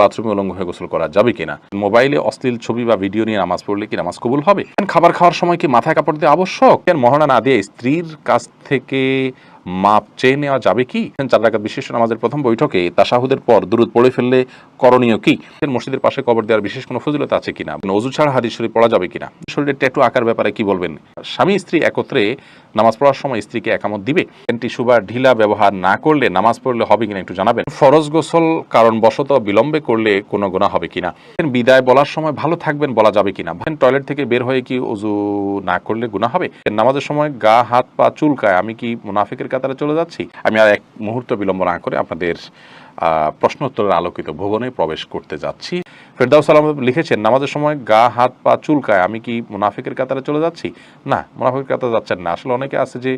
বাথরুমে উলঙ্গ হয়ে গোসল করা যাবে কিনা? মোবাইলে অশ্লীল ছবি বা ভিডিও নিয়ে নামাজ পড়লে কি নামাজ কবুল হবে? খাবার খাওয়ার সময় কি মাথায় কাপড় দেওয়া আবশ্যক? মহড়া না দিয়ে স্ত্রীর কাছ থেকে মাপ চেয়ে নেওয়া যাবে কি? চার রাকাত বিশেষ নামাজের প্রথম বৈঠকে তাশাহুদের পর দূরত পড়ে ফেললে করণীয় কি? মসজিদের পাশে কবর দেওয়ার বিশেষ কোনো ফজিলত আছে কিনা? অজু ছাড়া হাদিস শরীফ পড়া যাবে কিনা? শরীরের ট্যাটু আঁকার ব্যাপারে কি বলবেন? স্বামী, স্ত্রী একত্রে নামাজ পড়ার সময় স্ত্রীকে একামত দিবে? টিস্যু বা ঢিলা ব্যবহার না করলে নামাজ পড়লে হবে কিনা একটু জানাবেন। ফরজ গোসল কারণ বশত বিলম্বে করলে কোনো গোনা হবে কিনা? বিদায় বলার সময় ভালো থাকবেন বলা যাবে কিনা? টয়লেট থেকে বের হয়ে কি অজু না করলে গুণা হবে? নামাজের সময় গা, হাত, পা চুলকায়, আমি কি মুনাফিকের কাতারে চলে যাচ্ছি। আমি আর এক মুহূর্ত বিলম্ব না করে আপনাদের প্রশ্নোত্তরের আলোকিত ভুবনে প্রবেশ করতে যাচ্ছি। ফেরদাউস সালাম লিখেছেন, নামাজের সময় গা, হাত, পা চুলকায়, আমি কি মুনাফিকের কাতারে চলে যাচ্ছি? না, মুনাফিকের কাতারে যাচ্ছেন না। আসলে অনেকে আছে যে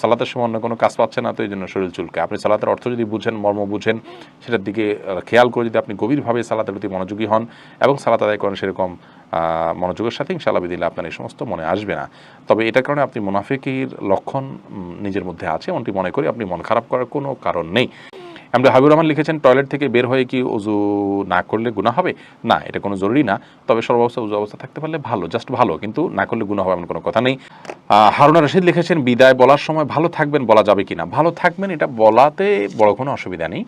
সালাতের সময় অন্য কোনো কাজ পাচ্ছে না, তো এই জন্য শরীর চুলকায়। আপনি সালাতের অর্থ যদি বুঝেন, মর্ম বুঝেন, সেটার দিকে খেয়াল করে যদি আপনি গভীরভাবে সালাতের প্রতি মনোযোগী হন এবং সালাত আদায় করেন, সেরকম মনোযোগের সাথে ইনশাল্লাহ দিলে আপনার এই সমস্ত মনে আসবে না। তবে এটার কারণে আপনি মুনাফিকের লক্ষণ নিজের মধ্যে আছে, এমনটি মনে করি আপনি মন খারাপ করার কোনো কারণ নেই। আমরা হাবিবুর রহমান লিখেছেন, টয়লেট থেকে বের হয়ে কি উজু না করলে গুণা হবে? না, এটা কোনো জরুরি না। তবে সর্বাবস্থা উজু অবস্থা থাকতে পারলে ভালো, জাস্ট ভালো, কিন্তু না করলে গুণা হবে এমন কোনো কথা নেই। হারুনা রশিদ লিখেছেন, বিদায় বলার সময় ভালো থাকবেন বলা যাবে কিনা? ভালো থাকবেন, এটা বলাতে বড় কোনো অসুবিধা নেই।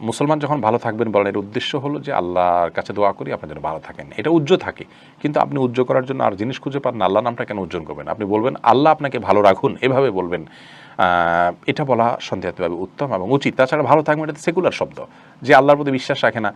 মুসলমান যখন ভালো থাকবেন বলেন, এর উদ্দেশ্য হলো যে আল্লাহর কাছে দোয়া করি আপনার যেন ভালো থাকেন। এটা উজ্জ্ব থাকে। কিন্তু আপনি উজ্জ্ব করার জন্য আর জিনিস খুঁজে পান আল্লাহ নামটা কেন উজ্জ্বল করবেন? আপনি বলবেন, আল্লাহ আপনাকে ভালো রাখুন, এভাবে বলবেন। এটা বলা সন্দেহাতভাবে উত্তম এবং উচিত। তাছাড়া ভালো থাকবেন, এটা সেকুলার শব্দ। যে আল্লাহর প্রতি বিশ্বাস রাখে না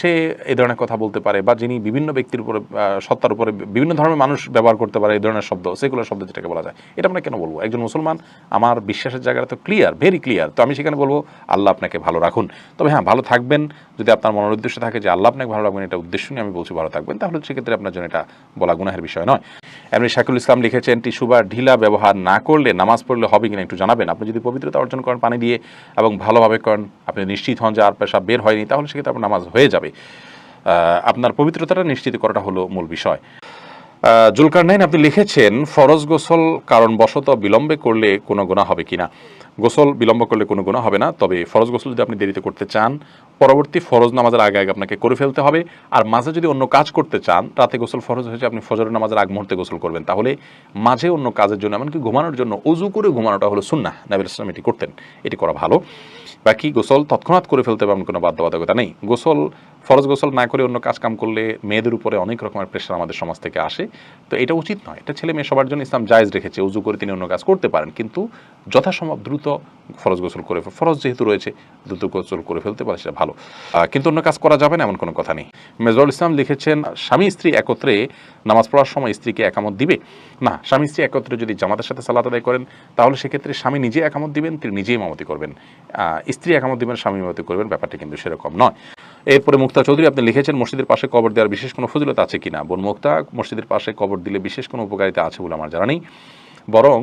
সে এই ধরনের কথা বলতে পারে বা যিনি বিভিন্ন ব্যক্তির উপরে সত্তার উপরে বিভিন্ন ধরনের মানুষ ব্যবহার করতে পারে এই ধরনের শব্দ সেগুলো শব্দ যেটাকে বলা যায়। এটা আমরা কেন বলব? একজন মুসলমান, আমার বিশ্বাসের জায়গাটা তো ক্লিয়ার ভেরি ক্লিয়ার তো আমি সেখানে বলব, আল্লাহ আপনাকে ভালো রাখুন। তবে হ্যাঁ ভালো থাকবেন, যদি আপনার মনের উদ্দেশ্য থাকে যে আল্লাহ আপনাকে ভালো রাখবেন, এটা উদ্দেশ্য নিয়ে আমি বলছি ভালো থাকবেন, তাহলে সেক্ষেত্রে আপনার জন্য এটা বলা গুনাহের বিষয় নয়। এমনি শাকুল ইসলাম লিখেছেন টিস্যু বা ঢিলা ব্যবহার না করলে নামাজ পড়লে হবে কিনা একটু জানাবেন। আপনি যদি পবিত্রতা অর্জন করেন, পানি দিয়ে এবং ভালোভাবে করেন, আপনি নিশ্চিত হন যে আর পেশা বের হয়নি, তাহলে সেক্ষেত্রে আপনার নামাজ হয়ে যাবে। আপনার পবিত্রতাটা নিশ্চিত করাটা হলো মূল বিষয়। জুলকার নাইন, আপনি লিখেছেন, ফরজ গোসল কারণ বশত বিলম্বে করলে কোনো গুণা হবে কিনা? গোসল বিলম্ব করলে কোনো গুণা হবে না, তবে ফরজ গোসল যদি আপনি দেরিতে করতে চান, পরবর্তী ফরজ নামাজের আগে আগে আপনাকে করে ফেলতে হবে। আর মাঝে যদি অন্য কাজ করতে চান, রাতে গোসল ফরজ হয়েছে, আপনি ফজর নামাজের আগ মুহূর্তে গোসল করবেন। তাহলে মাঝে অন্য কাজের জন্য, এমনকি ঘুমানোর জন্য উজু করে ঘুমানোটা হলো সুন্না নাবিল ইসলাম এটি করতেন। এটি করা ভালো। বাকি গোসল তৎক্ষণাৎ করে ফেলতে হবে, এমন কোনো বাধ্যবাধকতা নেই। গোসল ফরজ গোসল না করে অন্য কাজ কাম করলে মেয়েদের উপরে অনেক রকমের প্রেশার আমাদের সমাজ থেকে আসে। তো এটা উচিত নয়। এটা ছেলে মেয়ে সবার জন্য ইসলাম জায়জ রেখেছে। উজু করে তিনি অন্য কাজ করতে পারেন। কিন্তু যথাসম্ভব দ্রুত ফরজ গোসল করে ফরজ যেহেতু রয়েছে, দ্রুত গোসল করে ফেলতে পারে সেটা ভালো। কিন্তু অন্য কাজ করা যাবে না এমন কোনো কথা নেই। মেজরুল ইসলাম লিখেছেন, স্বামী স্ত্রী একত্রে নামাজ পড়ার সময় স্ত্রীকে একামত দিবে? না, স্বামী স্ত্রী একত্রে যদি জামাতের সাথে সালাত আদায় করেন, তাহলে সেক্ষেত্রে স্বামী নিজে একামত দিবেন, তিনি নিজেই মামতি করবেন। স্ত্রী একামত দিবেন, স্বামী মামতি করবেন, ব্যাপারটা কিন্তু সেরকম নয়। এরপরে মুক্তা চৌধুরী, আপনি লিখেছেন মসজিদের পাশে কবর দেওয়ার বিশেষ কোনো ফজিলত আছে কি না বোন মুক্তা, মসজিদের পাশে কবর দিলে বিশেষ কোনো উপকারিতা আছে বলে আমার জানা নেই। বরং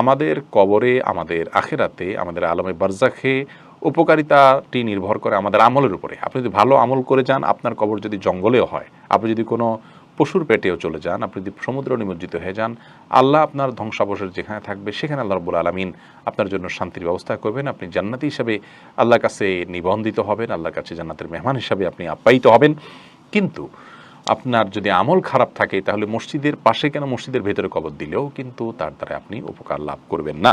আমাদের কবরে, আমাদের আখেরাতে, আমাদের আলমে বারজাখে উপকারিতাটি নির্ভর করে আমাদের আমলের উপরে। আপনি যদি ভালো আমল করে যান, আপনার কবর যদি জঙ্গলেও হয়, আপনি যদি কোনো পশুর পেটেও চলে যান। আপনি যদি সমুদ্র নিমজ্জিত হয়ে যান, আল্লাহ আপনার ধ্বংসাবশেষ যেখানে থাকবে, সেখানে আল্লাহ রব্বুল আলমিন আপনার জন্য শান্তির ব্যবস্থা করবেন। আপনি জান্নাতি হিসাবে আল্লাহর কাছে নিবন্ধিত হবেন, আল্লাহর কাছে জান্নাতের মেহমান হিসাবে আপনি আপ্যায়িত হবেন। কিন্তু আপনার যদি আমল খারাপ থাকে, তাহলে মসজিদের পাশে কেন মসজিদের ভেতরে কবর দিলেও কিন্তু তার দ্বারা আপনি উপকার লাভ করবেন না।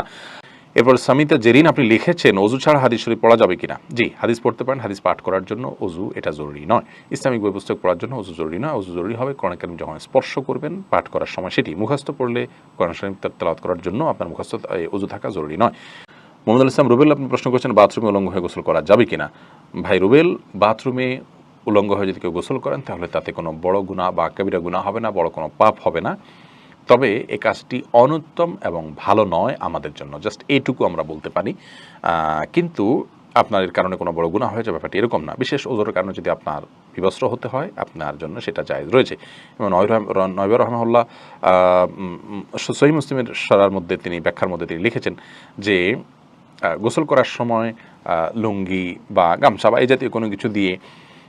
এরপর সামিতা জেরিন, আপনি লিখেছেন অজু ছাড়া হাদিস শরীফ পড়া যাবে কিনা? জি, হাদিস পড়তে পারেন, হাদিস পাঠ করার জন্য অজু এটা জরুরি নয়। ইসলামিক বই পুস্তক পড়ার জন্য অজু জরুরি নয়, অজু জরুরি হবে কোরআন কারিম যখন স্পর্শ করবেন, পাঠ করার সময় সেটি। মুখস্থ পড়লে কোরআন শরীফ তেলাওয়াত করার জন্য আপনার মুখস্থ অজু থাকা জরুরি নয়। মোহাম্মদ ইসলাম রুবেল, আপনি প্রশ্ন করছেন বাথরুমে উলঙ্গ হয়ে গোসল করা যাবে কিনা? ভাই রুবেল, বাথরুমে উলঙ্গ হয়ে যদি কেউ গোসল করেন, তাহলে তাতে কোনো বড় গুণা বা কবিরা গুণা হবে না, বড় কোনো পাপ হবে না। তবে এ কাজটি অনুত্তম এবং ভালো নয় আমাদের জন্য। জাস্ট এইটুকু আমরা বলতে পারি। কিন্তু আপনার এর কারণে কোনো বড় গুণা হয়ে যাবে ব্যাপারটি এরকম না। বিশেষ ওজোর কারণে যদি আপনার বিবস্ত্র হতে হয়, আপনার জন্য সেটা জায়জ রয়েছে। এবং নয়বর রহমাল্লাহ সহি মুসলিমের সরার মধ্যে তিনি ব্যাখ্যার মধ্যে তিনি লিখেছেন যে গোসল করার সময় লুঙ্গি বা গামছা বা এই জাতীয় কোনো কিছু দিয়ে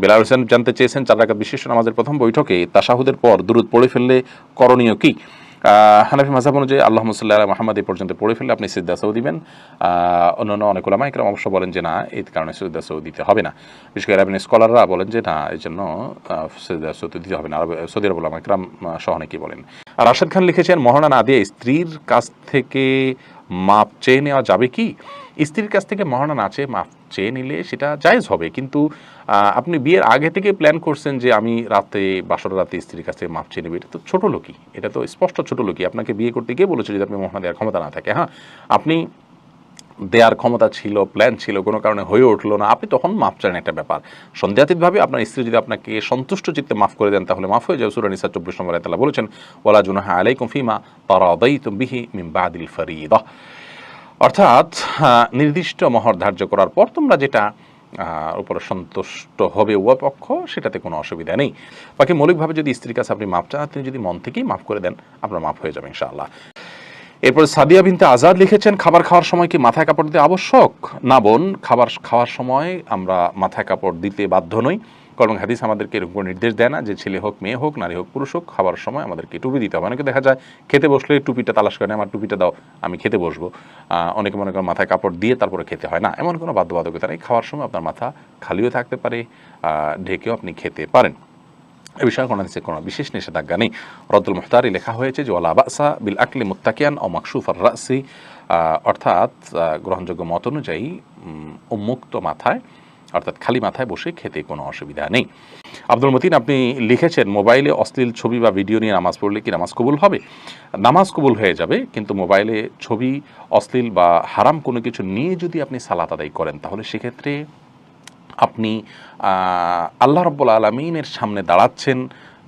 বেলাল হোসেন জানতে চেয়েছেন চার রাকাত বিশিষ্ট নামাজের প্রথম বৈঠকে তাশাহুদের পর দূরত পড়ে ফেললে করণীয় কি? হানাফি মাঝাব অনুযায়ী আল্লাহ মুসাল্লাহ মাহমদ এই পর্যন্ত পড়ে ফেললে আপনি সিদ্দাসাও দিবেন। অন্যান্য অনেক ওলামা একরাম অবশ্য বলেন যে না এই কারণে সিদ্দাসাও দিতে হবে না। বিশেষ করে আরবিন স্কলাররা বলেন যে না এই জন্য সিদ্দাসাও দিতে হবে না। সৌদি আরব ওলামা একরাম সহ অনেকেই বলেন। আর রাশেদ খান লিখেছেন মহানা না দিয়ে স্ত্রীর কাছ থেকে মাপ চেয়ে নেওয়া যাবে কি? স্ত্রীর কাছ থেকে মহানা না চেয়ে মাপ চেয়ে নিলে সেটা জায়েজ হবে। কিন্তু আপনি বিয়ের আগে থেকে প্ল্যান করছেন যে আমি রাতে, বাসর রাতে স্ত্রীর কাছ মাপ চেয়ে নেবে। এটা তো ছোটো লোকই। এটা তো স্পষ্ট ছোটো লোকই। আপনাকে বিয়ে করতে গিয়ে বলেছে যদি আপনি মহানা দেওয়ার ক্ষমতা না থাকে। হ্যাঁ আপনি দেওয়ার ক্ষমতা ছিল প্ল্যান ছিল, কোনো কারণে হয়ে উঠল না। আপনি তখন মাফ চান একটা ব্যাপার। সন্দেহাতীতভাবে আপনার স্ত্রী যদি আপনাকে সন্তুষ্ট চিত্তে মাফ করে দেন, তাহলে মাফ হয়ে যাবে। সুরান ইসা চব্বিশ নম্বর তালা বলেছেন ওলা জুনাহা আলাইকুম ফিমা তারা বিহি মিম বাদিল ফরিদা। অর্থাৎ নির্দিষ্ট মহর ধার্য করার পর তোমরা যেটা উপরে সন্তুষ্ট হবে উভয় পক্ষ, সেটাতে কোনো অসুবিধা নেই। বাকি মৌলিকভাবে যদি স্ত্রীর কাছে আপনি মাপ চান, তিনি যদি মন থেকেই মাফ করে দেন, আপনার মাফ হয়ে যাবে ইনশাআল্লাহ। এরপর সাদিয়া বিনতে আজাদ লিখেছেন, খাবার খাওয়ার সময় কি মাথায় কাপড় দিতে আবশ্যক? না বোন, খাবার খাওয়ার সময় আমরা মাথায় কাপড় দিতে বাধ্য নই। কারণ হাদিস আমাদেরকে এরকম কোনো নির্দেশ দেয় না যে ছেলে হোক, মেয়ে হোক, নারী হোক, পুরুষ হোক, খাবার সময় আমাদেরকে টুপি দিতে হবে। অনেকে দেখা যায় খেতে বসলে টুপিটা তালাশ করে, আমার টুপিটা দাও, আমি খেতে বসবো। অনেকে মনে করেন মাথায় কাপড় দিয়ে তারপরে খেতে হয় না। এমন কোনো বাধ্যবাধকতা নেই। খাওয়ার সময় আপনার মাথা খালিও থাকতে পারে ঢেকেও আপনি খেতে পারেন। এ বিষয়ে কোনো হাদিসে কোনো বিশেষ নিষেধাজ্ঞা নেই। রদ্দুল মুহতারি লেখা হয়েছে যে ওলা বাসা বিল আকলি মুত্তাকিয়ান ও মাকসুফ আর রাসি অর্থাৎ গ্রহণযোগ্য মত অনুযায়ী উন্মুক্ত মাথায় অর্থাৎ খালি মাথায় বসে খেতে কোনো অসুবিধা নেই। আব্দুল মতিন, আপনি লিখেছেন, মোবাইলে অশ্লীল ছবি বা ভিডিও নিয়ে নামাজ পড়লে কি নামাজ কবুল হবে? নামাজ কবুল হয়ে যাবে, কিন্তু মোবাইলে ছবি, অশ্লীল বা হারাম কোনো কিছু নিয়ে যদি আপনি সালাত আদায় করেন, তাহলে সেক্ষেত্রে আপনি আল্লাহ রব্বুল আলমিনের সামনে দাঁড়াচ্ছেন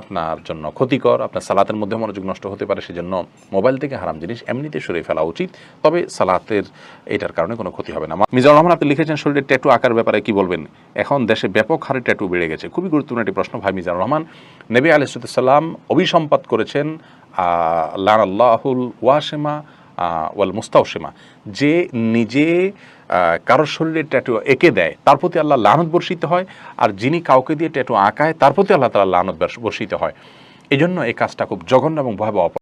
আপনার জন্য ক্ষতিকর, আপনার সালাতের মধ্যে মনোযোগ নষ্ট হতে পারে, সেজন্য মোবাইল থেকে হারাম জিনিস এমনিতে সরিয়ে ফেলা উচিত। তবে সালাতের এটার কারণে কোনো ক্ষতি হবে না। মিজানুর রহমান, আপনি লিখেছেন শরীরে ট্যাটু আঁকার ব্যাপারে কি বলবেন? এখন দেশে ব্যাপক হারে ট্যাটু বেড়ে গেছে। খুবই গুরুত্বপূর্ণ একটি প্রশ্ন, ভাই মিজানুর রহমান। নবী আলিসাল্লাম অভিসম্পাত করেছেন লান আল্লাহুল ওয়াসেমা ওয়াল মুস্তাওসিমা যে নিজে কারও কারোর শরীরে ট্যাটু এঁকে দেয়, তার প্রতি আল্লাহ লানত বর্ষিত হয়, আর যিনি কাউকে দিয়ে ট্যাটু আঁকায়, তার প্রতি আল্লাহ তালা লানত বর্ষিত হয় এজন্য জন্য এই কাজটা খুব জঘন্য এবং ভয়াবহ।